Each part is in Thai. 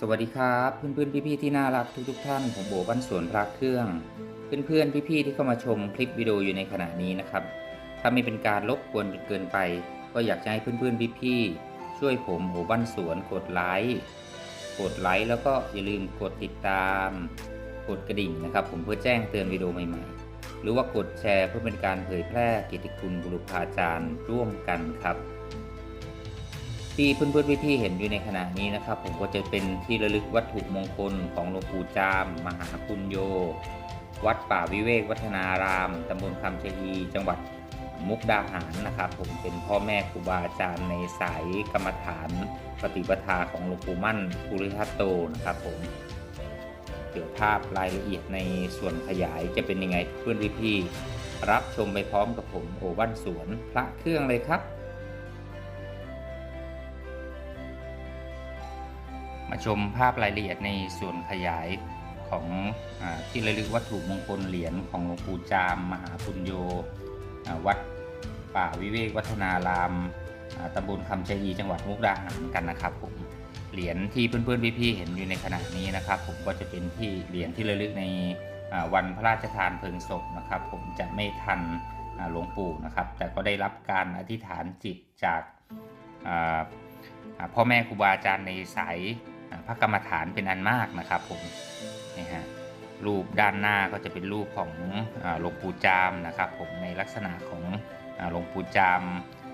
สวัสดีครับเพื่อนๆพี่ๆที่น่ารักทุกๆท่านผมโบบ้านสวนพระเครื่อง เพื่อนๆพี่ๆที่เข้ามาชมคลิปวิดีโออยู่ในขณะนี้นะครับ ถ้าไม่เป็นการรบกวนเกินไป ก็อยากจะให้เพื่อนๆพี่ๆช่วยผมโบบ้านสวนกดไลค์กดไลค์แล้วก็อย่าลืมกดติดตาม กดกระดิ่งนะครับ ผมเพื่อแจ้งเตือนวิดีโอใหม่ๆ หรือว่ากดแชร์เพื่อเป็นการเผยแพร่กียรติคุณบุรุษอาจารย์ร่วมกันครับ ที่เพื่อนๆพี่ๆเห็นอยู่ในขณะนี้นะครับ ผมก็จะเป็นที่ระลึกวัตถุมงคลของหลวงปู่จาม มหาปุญโย วัดป่าวิเวกวัฒนารามตำบลคำชะอีจังหวัดมุกดาหารนะครับ ผมเป็นพ่อแม่ครูบาอาจารย์ในสายกรรมฐานปฏิปทาของหลวงปู่มั่นภูริทัตโตนะครับผมเดี๋ยวภาพรายละเอียดในส่วนขยายจะเป็นยังไงเพื่อนพี่ๆรับชมไปพร้อมกับผมโอวันสวนพระเครื่องเลยครับ มาชมภาพรายละเอียดในส่วนขยายของอที่ระลึกวัตถุมงคลเหรียญของหลวงปู่จาม มหาปุญโยวัดป่าวิเวกวัฒนารามตำบลคำชะอีจังหวัดมุกดาหารกันนะครับผมเหรียญที่เพื่อนๆพี่ๆเห็นอยู่ในขณะนี้นะครับ ผมก็จะเป็นที่เหรียญที่ระลึกในวันพระราชทานเพลิงศพนะครับ ผมจะไม่ทันหลวงปู่นะครับ แต่ก็ได้รับการอธิษฐานจิตจากพ่อแม่ครูบาอาจารย์ในสาย พระกรรมฐานเป็นอันมากนะครับผมนี่ฮะรูปด้านหน้าก็จะเป็นรูปของหลวงปู่จามนะครับ ผมในลักษณะของหลวงปู่จาม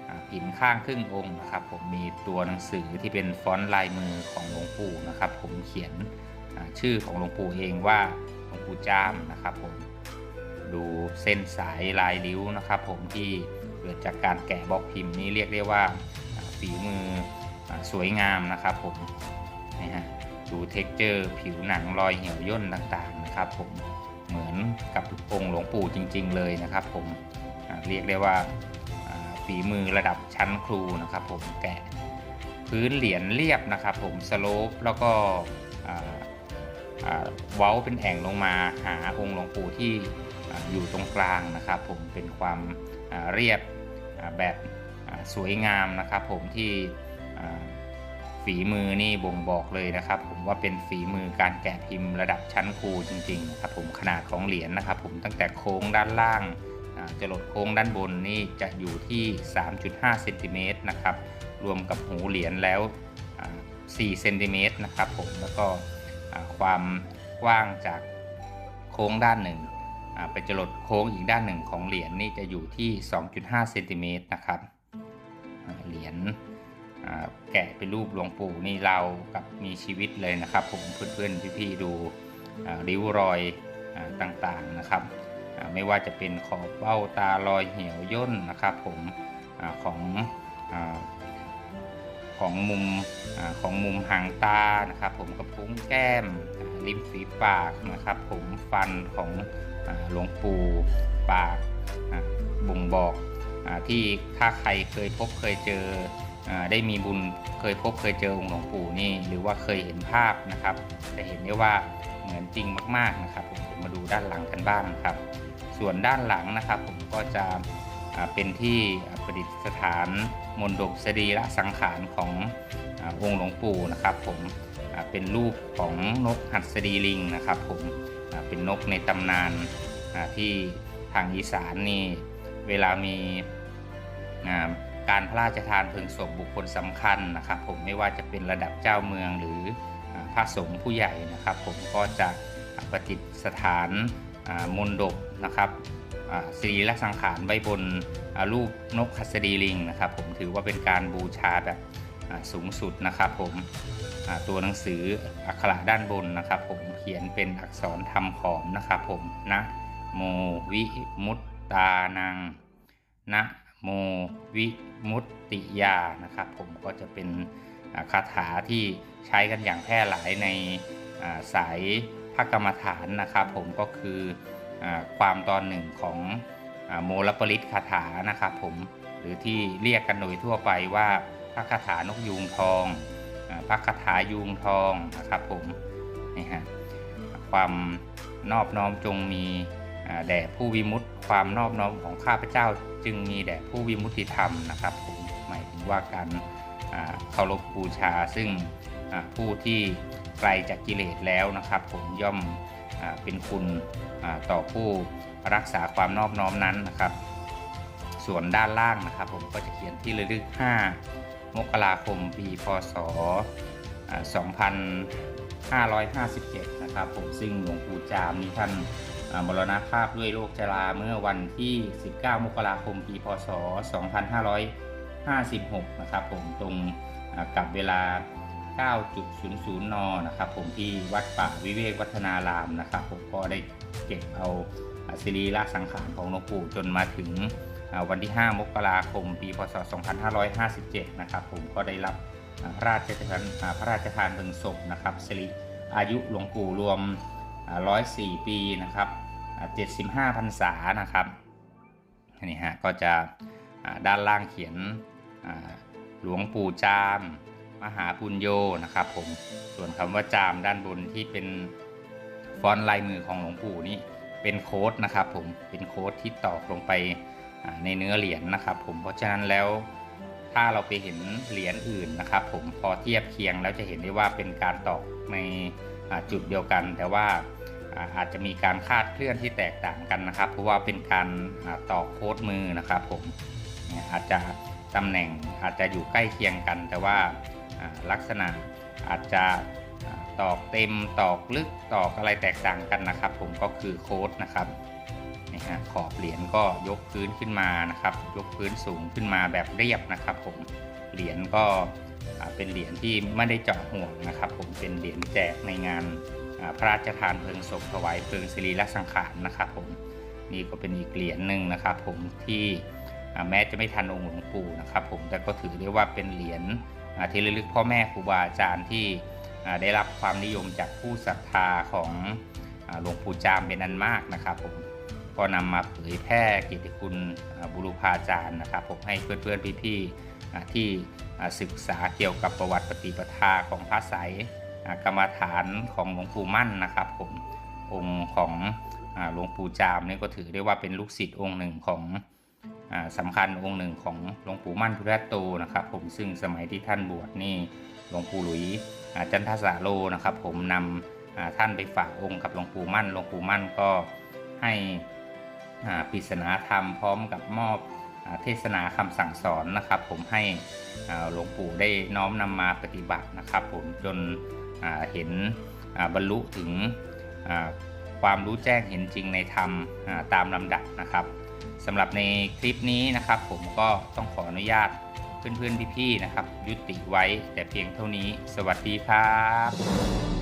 อ่าผินข้างครึ่งองค์นะครับ ผมมีตัวหนังสือที่เป็นฟอนต์ลายมือของหลวงปู่นะครับ ผมเขียนชื่อของหลวงปู่เองว่าหลวงปู่จามนะครับผมดูเส้นสายลายริ้วนะครับ ผมที่เกิดจากการแกะบล็อกพิมพ์นี้เรียกได้ว่าฝีมือสวยงามนะครับผม นะฮะดูเท็กเจอร์ผิวหนังรอยเหี่ยวย่นต่างๆนะครับผมเหมือนกับองค์หลวงปู่จริง ๆ เลยนะครับ ผมเรียกได้ว่าฝีมือระดับชั้นครูนะครับผมแกะพื้นเหรียญเรียบนะครับผมสโลปแล้วก็เว้าเป็นแอ่งลงมาหาองค์หลวงปู่ที่อยู่ตรงกลางนะครับ ผมเป็นความเรียบแบบสวยงามนะครับ ผมที่ ฝีมือนี่บ่งบอกเลยนะครับ ผมว่าเป็นฝีมือการแกะพิมพ์ระดับชั้นครูจริงๆนะครับผมขนาดของเหรียญนะครับ ผมตั้งแต่โค้งด้านล่างจรดโค้งด้านบนนี่จะอยู่ที่ 3.5เซนติเมตรนะครับรวมกับหูเหรียญแล้วอ่า4เซนติเมตรนะครับผมแล้วก็ความกว้างจากโค้งด้านหนึ่งไปจรดโค้งอีกด้านหนึ่งของเหรียญนี่จะอยู่ที่ 2.5เซนติเมตรนะครับเหรียญ แกะเป็นรูปหลวงปู่นี่เรากับมีชีวิตเลยนะครับผมเพื่อนๆพี่ๆดูริ้วรอยอต่างๆนะครับไม่ว่าจะเป็นขอบเบ้าตารอยเหี่ยวย่นนะครับผมอของอของมุมอของมุมหางตานะครับผมกระพุ้งแก้มริมฝีปากนะครับ ผมฟันของหลวงปู่ปากบ่งบอกอที่ถ้าใครเคยพบเคยเจอ ได้มีบุญเคยพบเคยเจอองค์หลวงปู่นี่ หรือว่าเคยเห็นภาพนะครับ จะเห็นได้ว่าเหมือนจริงมากๆนะครับผมมาดูด้านหลังกันบ้างครับ ส่วนด้านหลังนะครับ ผมก็จะเป็นที่ประดิษฐานมนดบสรีระสังขารขององค์หลวงปู่นะครับ ผมเป็นรูปของนกหัสดีลิงนะครับ ผมเป็นนกในตำนานที่ทางอีสานนี่เวลามีา การพระราชทานเพลิงศพบุคคลสำคัญนะครับ ผมไม่ว่าจะเป็นระดับเจ้าเมืองหรือพระสงฆ์ผู้ใหญ่นะครับ ผมก็จะประดิษฐานมนดบนะครับสรีระสังขารไว้บนรูปนกหัสดีลิงนะครับ ผมถือว่าเป็นการบูชาแบบสูงสุดนะครับ ผมตัวหนังสืออักขระด้านบนนะครับ ผมเขียนเป็นอักษรทำขอมนะครับ ผมนะโมวิมุตตานังนะ โมวิมุตติยานะครับ ผมก็จะเป็นคาถาที่ใช้กันอย่างแพร่หลายในสายพระกรรมฐานนะครับ ผมก็คืออความตอนหนึ่งของอโมลปริตคาถานะครับผมหรือที่เรียกกันโดยทั่วไปว่าพระคาถานกยูงทองอพระคาถายูงทองนะครับผมนี่ฮะความนอบน้อมจงมีแด่ผู้วิมุตติความนอบน้อมของข้าพเจ้า จึงมีแด่ผู้วิมุติธรรมนะครับผมหมายถึงว่าการเคารพบูชา ซึ่งผู้ที่ไกลจากกิเลสแล้วนะครับ ผมย่อมอเป็นคุณต่อผู้รักษาความนอบน้อมนั้นนะครับ ส่วนด้านล่างนะครับ ผมก็จะเขียนที่ระลึก 5 มกราคมปีพศ 2557 นะครับ ผมซึ่งหลวงปู่จามนี่ท่าน มรณภาพด้วยโรคชราเมื่อวันที่ 19 มกราคม ปีพศ 2556 นะครับผมตรงกับเวลา 9.00 น นะครับผมที่วัดป่าวิเวกวัฒนารามนะครับผมก็ได้เก็บเอาอ่าศิริราชสังขารของหลวงปู่จนมาถึงวันที่ 5 มกราคม ปี พศ 2557 นะครับผมก็ได้รับพระราชทานพระราชทานเพลิงศพนะครับศิริอายุหลวงปู่รวม 104 ปีนะครับ 75พรรษานะครับนี่ฮะก็จะด้านล่างเขียนหลวงปู่จาม มหาปุญโยนะครับผมส่วนคำว่าจามด้านบนที่เป็นฟอนต์ลายมือของหลวงปู่นี่เป็นโค้ดนะครับผมเป็นโค้ดที่ตอกลงไปในเนื้อเหรียญนะครับผมเพราะฉะนั้นแล้วถ้าเราไปเห็นเหรียญอื่นนะครับผมพอเทียบเคียงแล้วจะเห็นได้ว่าเป็นการตอกในจุดเดียวกัน แต่ว่า อาจจะมีการคาดเคลื่อนที่แตกต่างกันนะครับ เพราะว่าเป็นการอ่าตอกโค้ดมือนะครับผมอาจจะตำแหน่งอาจจะอยู่ใกล้เคียงกัน แต่ว่าลักษณะอาจจะตอกเต็มตอกลึกตอกอะไรแตกต่างกันนะครับ ผมก็คือโค้ดนะครับนี่ฮะขอบเหรียญก็ยกพื้นขึ้นมานะครับ ยกพื้นสูงขึ้นมาแบบเรียบนะครับ ผมเหรียญก็เป็นเหรียญที่ไม่ได้เจาะห่วงนะครับ ผมเป็นเหรียญแจกในงาน พระราชทานเพลิงศพถวายเพลิงศิริละสังขารนะครับผมนี่ก็เป็นอีกเหรียญหนึ่งนะครับ ผมที่แม้จะไม่ทันองค์หลวงปู่นะครับผมแต่ก็ถือได้ว่าเป็นเหรียญที่ระลึกพ่อแม่ครูบาอาจารย์ที่ได้รับความนิยมจากผู้ศรัทธาของหลวงปู่จามเป็นอันมากนะครับผมก็นำมาเผยแพร่กิตติคุณบุรุพาจารย์นะครับผมให้เพื่อนๆพี่ๆที่ศึกษาเกี่ยวกับประวัติปฏิปทาของพระไสย กรรมฐานของหลวงปู่มั่นนะครับผมองค์ของหลวงปู่จามนี่ก็ถือได้ว่าเป็นลูกศิษย์องค์หนึ่งของอ่าสำคัญองค์หนึ่งของหลวงปู่มั่นพุทธโตนะครับผมซึ่งสมัยที่ท่านบวชนี่หลวงปู่หลุยจันทสาโลนะครับผมนำอ่าท่านไปฝากองค์กับหลวงปู่มั่นหลวงปู่มั่นก็ให้ปริศนาธรรมพร้อมกับมอบอเทศนาคำสั่งสอนนะครับ ผมให้หลวงปู่ได้น้อมนำมาปฏิบัตินะครับ ผมจน เห็นบรรลุถึงความรู้แจ้งเห็นจริงในธรรมตามลำดับนะครับสำหรับในคลิปนี้นะครับ ผมก็ต้องขออนุญาตเพื่อนๆพี่ๆนะครับ ยุติไว้แต่เพียงเท่านี้ สวัสดีครับ